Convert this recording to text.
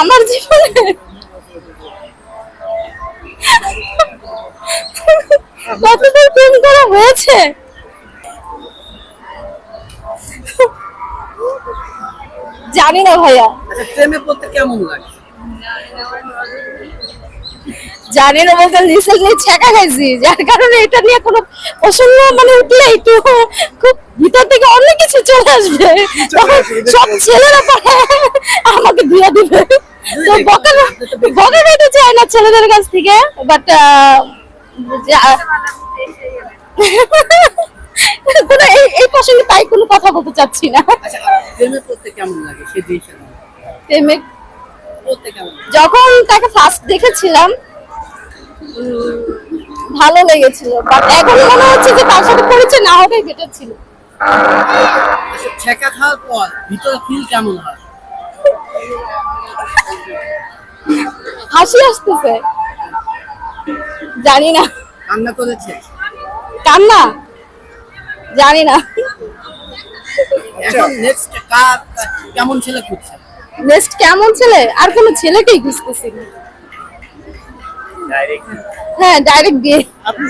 আমার জীবনে। কতদূর প্রেম করা হয়েছে? জানি না ভাইয়া। আচ্ছা প্রেমে পড়তে কেমন লাগে? জানি না বলতে রিসেন্টলি ছেঁকা খাইছি যার কারণে এটা নিয়ে কোনো প্রসঙ্গ মানে উঠলে একটু খুব ভিতর থেকে অনেক কিছু চলে আসবে। তখন সব ছেলেরা পরে আমাকে দিয়ে দিবে। তো বকা বকা পেতে চায় না ছেলেদের কাছ থেকে বাট কোনো এই এই প্রসঙ্গে তাই কোনো কথা বলতে চাচ্ছি না। আচ্ছা যখন তাকে ফার্স্ট দেখেছিলাম ভালো লেগেছিল বাট এখন মনে হচ্ছে যে তার সাথে পরিচয় না হওয়াটাই বেটার ছিল। আচ্ছা ছেঁকা খাওয়ার পর ভিতরে ফিল কেমন হয়? হাসি আসতেছে। জানি না। কান্না করেছে। কান্না? জানি না। এখন নেক্সট কার কেমন ছেলে খুঁজছে? নেক্সট কেমন ছেলে? আর কোনো ছেলেকেই খুঁজতেছি না। হ্যাঁ ডাইরেক্ট বিয়ে। আপনি